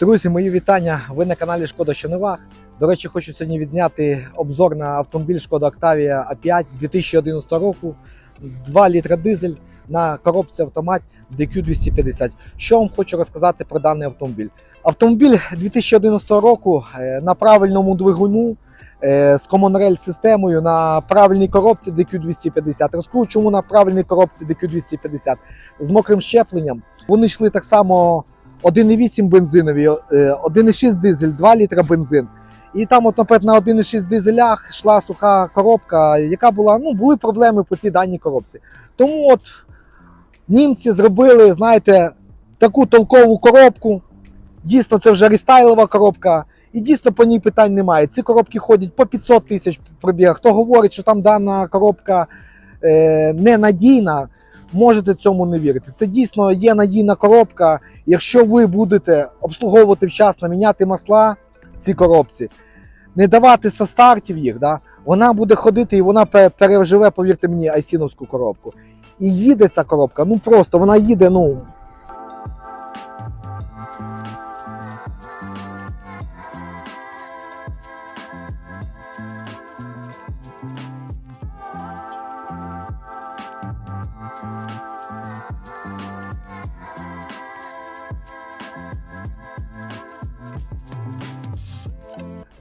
Друзі, мої вітання. Ви на каналі Шкода що не. До речі, хочу сьогодні відзняти обзор на автомобіль Шкода Octavia A5 2011 року. 2 літра дизель на коробці автомат DQ250. Що вам хочу розказати про даний автомобіль? Автомобіль 2011 року е, на правильному двигуну е, з Common Rail системою на правильній коробці DQ250. Розкажу, чому на правильній коробці DQ250 з мокрим щепленням. Вони йшли так само 1,8 бензинові, е, 1,6 дизель, 2 літра бензин. І там, от, наприклад, на 1,6 дизелях йшла суха коробка, яка була, ну, були проблеми по цій даній коробці. Тому от німці зробили, знаєте, таку толкову коробку. Дійсно, це вже рестайлова коробка. І дійсно по ній питань немає. Ці коробки ходять по 500 тисяч пробіг. Хто говорить, що там дана коробка е, ненадійна, можете цьому не вірити. Це дійсно є надійна коробка. Якщо ви будете обслуговувати вчасно, міняти масла в цій коробці, не давати со стартів їх, да, вона буде ходити і вона переживе, повірте мені, айсіновську коробку. І їде ця коробка, ну просто вона їде, ну.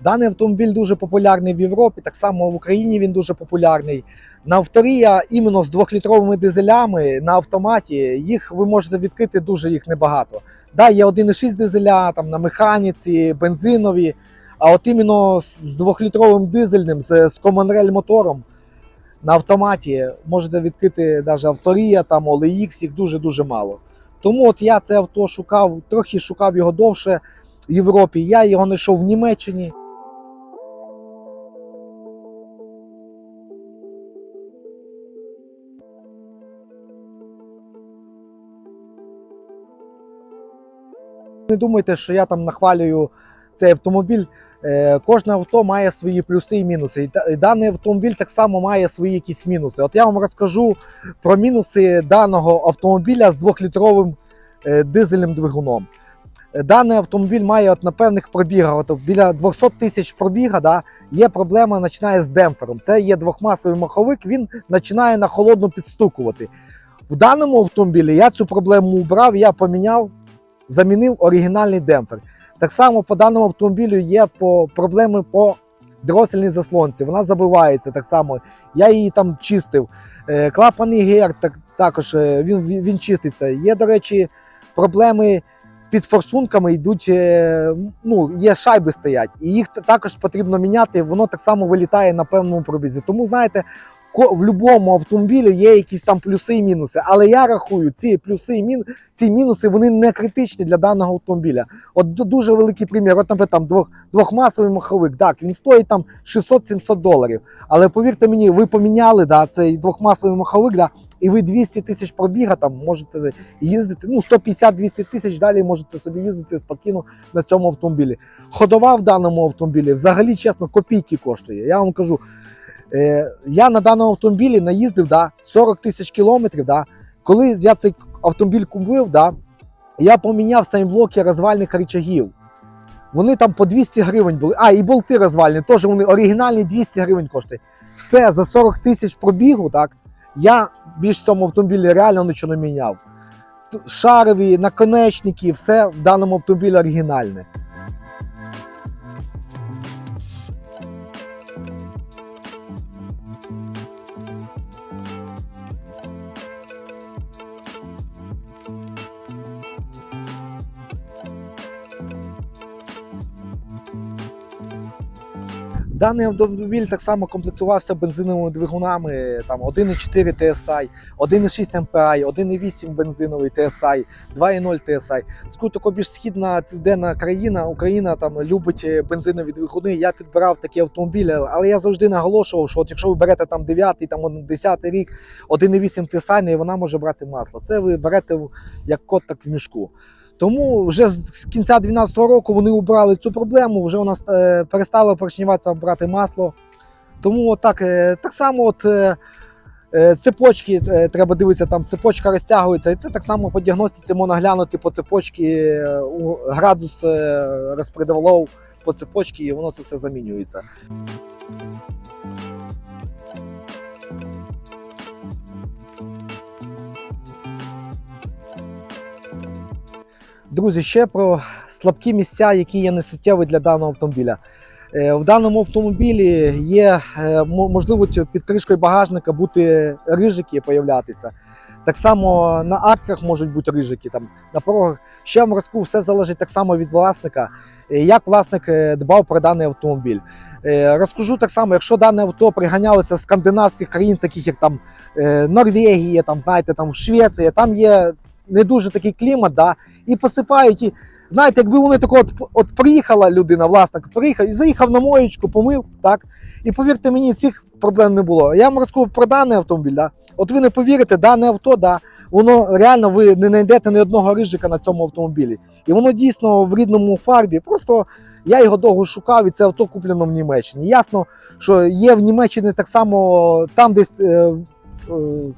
Даний автомобіль дуже популярний в Європі, так само в Україні він дуже популярний. На авторія іменно з двохлітровими дизелями на автоматі їх ви можете відкрити дуже їх небагато. Да, є 1,6 дизеля там на механіці, бензинові. А от іменно з двохлітровим дизельним, з, з Common мотором на автоматі можете відкрити навіть авторія, там OLX, їх дуже-дуже мало. Тому от я це авто шукав, трохи шукав його довше в Європі. Я його знайшов в Німеччині. Не думайте, що я там нахвалюю цей автомобіль. Е, Кожне авто має свої плюси і мінуси. І даний автомобіль так само має свої якісь мінуси. От я вам розкажу про мінуси даного автомобіля з двохлітровим е, дизельним двигуном. Е, Даний автомобіль має от на певних пробігах, от біля 200 тисяч пробіга, да, є проблема, починає з демпфером. Це є двохмасовий маховик, він починає на холодну підстукувати. В даному автомобілі я цю проблему убрав, я поміняв, замінив оригінальний демпфер. Так само по даному автомобілю є по проблеми по дросельній заслонці. Вона забивається так само. Я її там чистив. Е, Клапаний гер так, також е, він, він, чиститься. Є, до речі, проблеми під форсунками йдуть, е, ну, є шайби стоять, і їх також потрібно міняти. Воно так само вилітає на певному пробізі. Тому знаєте, в будь-якому автомобілі є якісь там плюси і мінуси. Але я рахую, ці плюси і мін, ці мінуси вони не критичні для даного автомобіля. От дуже великий примір. От, наприклад, там двох, двохмасовий маховик. Так, він стоїть там 600-700 доларів. Але повірте мені, ви поміняли да, цей двохмасовий маховик, да, і ви 200 тисяч пробіга там можете їздити. Ну, 150-200 тисяч далі можете собі їздити спокійно на цьому автомобілі. Ходова в даному автомобілі взагалі, чесно, копійки коштує. Я вам кажу. Е, я на даному автомобілі наїздив да, 40 тисяч кілометрів. Да. Коли я цей автомобіль купив, да, я поміняв самі розвальних рычагів. Вони там по 200 гривень були. А, і болти розвальні, теж вони оригінальні 200 гривень коштують. Все за 40 тисяч пробігу, так, я більш в цьому автомобілі реально нічого не міняв. Шарові, наконечники, все в даному автомобілі оригінальне. Даний автомобіль так само комплектувався бензиновими двигунами там 1,4 TSI, 1,6 MPI, 1,8 бензиновий TSI, 2,0 TSI. Скажу, тако більш східна південна країна, Україна там любить е, бензинові двигуни. Я підбирав такі автомобілі, але я завжди наголошував, що от якщо ви берете там 9 там 10 рік, 1,8 TSI, вона може брати масло. Це ви берете як кот так в мішку. Тому вже з кінця 2012 року вони убрали цю проблему, вже у нас е, перестало поршнюватися брати масло. Тому от так, е, так само от, е, Цепочки треба дивитися, там цепочка розтягується, і це так само по діагностиці можна глянути по цепочці градус розпредвалов по цепочці, і воно це все замінюється. Друзі, ще про слабкі місця, які є несуттєві для даного автомобіля. Е, В даному автомобілі є е, мо- можливість під кришкою багажника бути рижики появлятися. Так само на арках можуть бути рижики, там, на порогах. Ще вам розкажу, все залежить так само від власника, е, як власник дбав про даний автомобіль. Розкажу так само, якщо дане авто приганялося з скандинавських країн, таких як там Норвегія, там, знаєте, там Швеція, там є не дуже такий клімат, да, і посипають. І, знаєте, якби вони тако от, от приїхала людина, власник приїхав і заїхав на моєчку, помив, так. І повірте мені, цих проблем не було. Я вам розкажу про даний автомобіль. Да. От ви не повірите, дане авто, да, воно реально ви не знайдете ні одного рижика на цьому автомобілі. І воно дійсно в рідному фарбі. Просто я його довго шукав, і це авто куплено в Німеччині. Ясно, що є в Німеччині так само там десь. Е,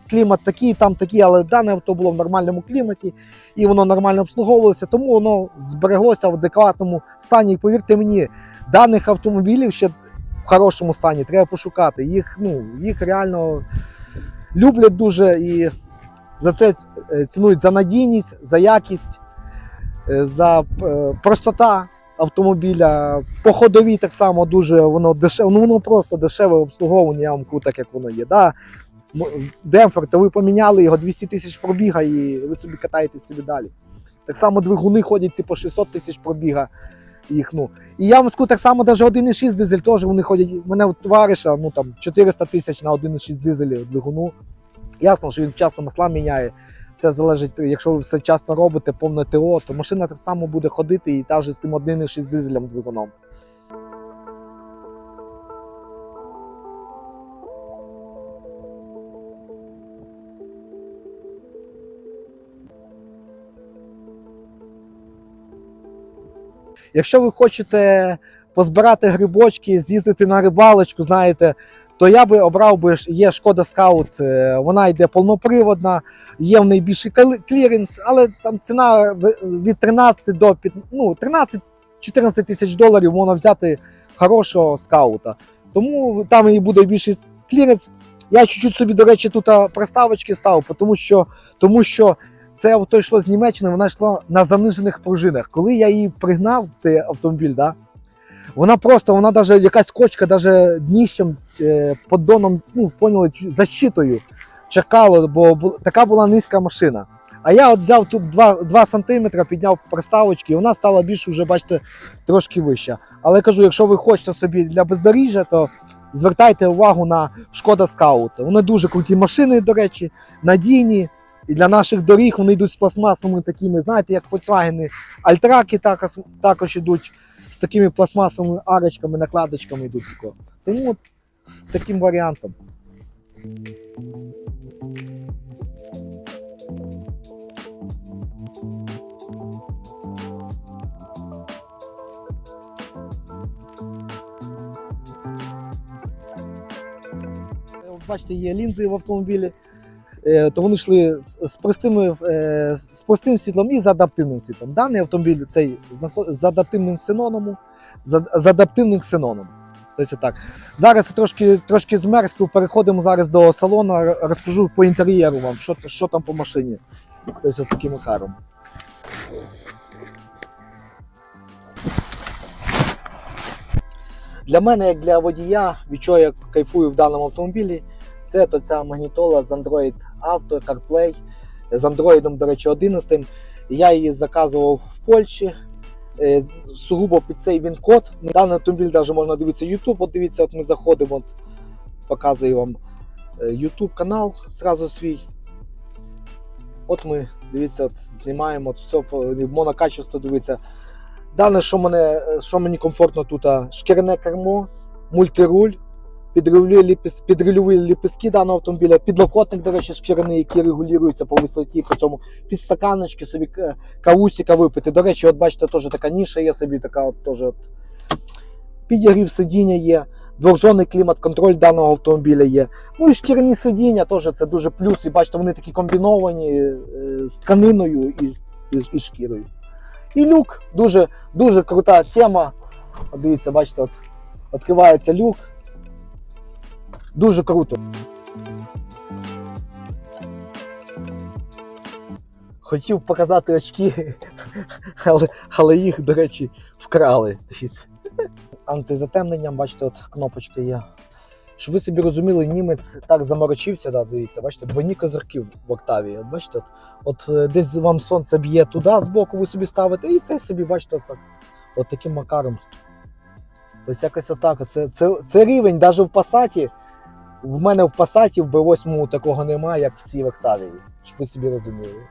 Клімат такий, там такий, але дане авто було в нормальному кліматі і воно нормально обслуговувалося, тому воно збереглося в адекватному стані. І повірте мені, даних автомобілів ще в хорошому стані треба пошукати. Їх, ну, їх реально люблять дуже і за це е, цінують за надійність, за якість, е, за простота автомобіля. По ходовій так само дуже воно дешеве, ну воно просто дешеве обслуговування, я вам кажу, так як воно є. Да? Демпфер, то ви поміняли його 200 тисяч пробіга і ви собі катаєтесь собі далі. Так само двигуни ходять типу 600 тисяч пробіга їх. Ну. І я вам скажу, так само навіть 1,6 дизель теж вони ходять. У мене товариша ну, там, 400 тисяч на 1,6 дизелі двигуну. Ясно, що він вчасно масла міняє. Все залежить, якщо ви все часто робите, повне ТО, то машина так само буде ходити і та ж з тим 1,6 дизелем двигуном. Якщо ви хочете позбирати грибочки, з'їздити на рибалочку, знаєте, то я би обрав би є Шкода Скаут, е, вона йде повноприводна, є в неї більший кліренс, але там ціна від 13 до під- ну, 13-14 тисяч доларів можна взяти хорошого скаута. Тому там і буде більший кліренс. Я чуть-чуть собі, до речі, тут а, проставочки став, тому що, тому що це авто йшло з Німеччини, вона йшла на занижених пружинах. Коли я її пригнав, цей автомобіль, да, вона просто, вона даже якась кочка, даже дніщем, е, поддоном, ну, поняли, защитою чекало, бо така була низька машина. А я от взяв тут 2, 2 см, підняв приставочки, і вона стала більш уже, бачите, трошки вища. Але кажу, якщо ви хочете собі для бездоріжжя, то звертайте увагу на Шкода Скаут. Вони дуже круті машини, до речі, надійні. І для наших доріг вони йдуть з пластмасовими такими, знаєте, як Volkswagen. Альтраки також, також йдуть з такими пластмасовими арочками, накладочками йдуть. Тому от таким варіантом. Бачите, є лінзи в автомобілі. Е, То вони йшли з, простими, е, з простим світлом і з адаптивним світлом. Даний автомобіль цей з адаптивним ксеноном, з, адаптивним ксеноном. Тобто так. Зараз трошки, трошки змерз, переходимо зараз до салону, розкажу по інтер'єру вам, що, що там по машині. Тобто таким макаром. Для мене, як для водія, від чого я кайфую в даному автомобілі, це то ця магнітола з Android Auto, CarPlay, з Android, до речі, 11. Я її заказував в Польщі. е, Сугубо під цей він код. Даний автомобіль навіть можна дивитися YouTube. От дивіться, от ми заходимо, от, показую вам е, YouTube канал зразу свій. От ми дивіться, от, знімаємо от все монокачество дивіться. Дане, що, мене, е, що мені комфортно тут, а, шкіряне кермо, мультируль, підрульові ліпіс, підрульові ліпістки даного автомобіля, підлокотник, до речі, шкіряний, який регулюється по висоті, при цьому підстаканочки собі к- кавусіка випити. До речі, от бачите, теж така ніша є собі, така от теж от. Підігрів сидіння є. двохзонний клімат-контроль даного автомобіля є. Ну і шкіряні сидіння теж це дуже плюс. І бачите, вони такі комбіновані е, з тканиною і, і, і шкірою. І люк дуже, дуже крута тема. Дивіться, бачите, от, відкривається люк. Дуже круто. Хотів показати очки, але, але їх, до речі, вкрали. Антизатемненням, бачите, от кнопочка є. Щоб ви собі розуміли, німець так заморочився, да, дивіться, бачите, двойні козирки в Октавії. От бачите, от, от е, десь вам сонце б'є туди, збоку ви собі ставите, і це собі, бачите, так, от таким макаром. Ось якось отак. Це, це, це рівень, навіть в Пасаті. В мене в Пасаті в B8 такого немає, як в цій Октавії. Щоб ви собі розуміли.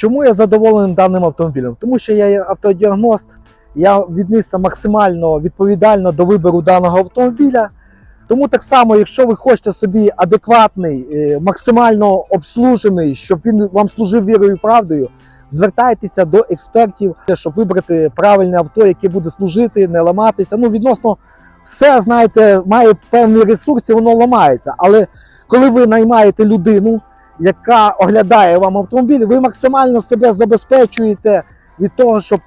Чому я задоволений даним автомобілем? Тому що я є автодіагност, я віднісся максимально відповідально до вибору даного автомобіля. Тому так само, якщо ви хочете собі адекватний, е, максимально обслужений, щоб він вам служив вірою і правдою, звертайтеся до експертів, щоб вибрати правильне авто, яке буде служити, не ламатися. Ну, відносно все, знаєте, має певні ресурси, воно ламається. Але коли ви наймаєте людину, яка оглядає вам автомобіль, ви максимально себе забезпечуєте від того, щоб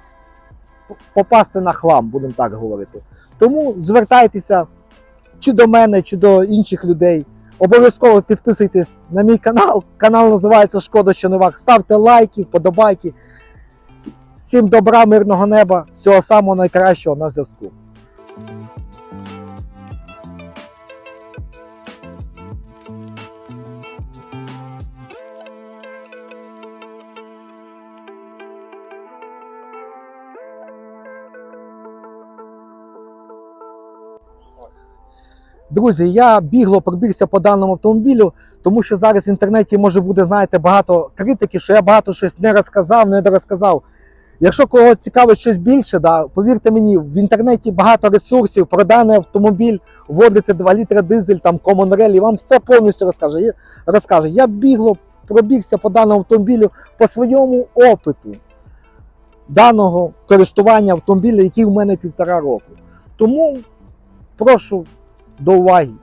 попасти на хлам, будемо так говорити. Тому звертайтеся чи до мене, чи до інших людей. Обов'язково підписуйтесь на мій канал. Канал називається Шкода що Новак. Ставте лайки, вподобайки. Всім добра, мирного неба, всього самого найкращого на зв'язку. Друзі, я бігло пробігся по даному автомобілю, тому що зараз в інтернеті може бути, знаєте, багато критики, що я багато щось не розказав, не дорозказав. Якщо кого цікавить щось більше, да, повірте мені, в інтернеті багато ресурсів про даний автомобіль, вводите 2 літра дизель, там Rail, і вам все повністю розкаже. Розкаже. Я бігло пробігся по даному автомобілю по своєму опиту даного користування автомобіля, який у мене півтора року. Тому прошу до уваги.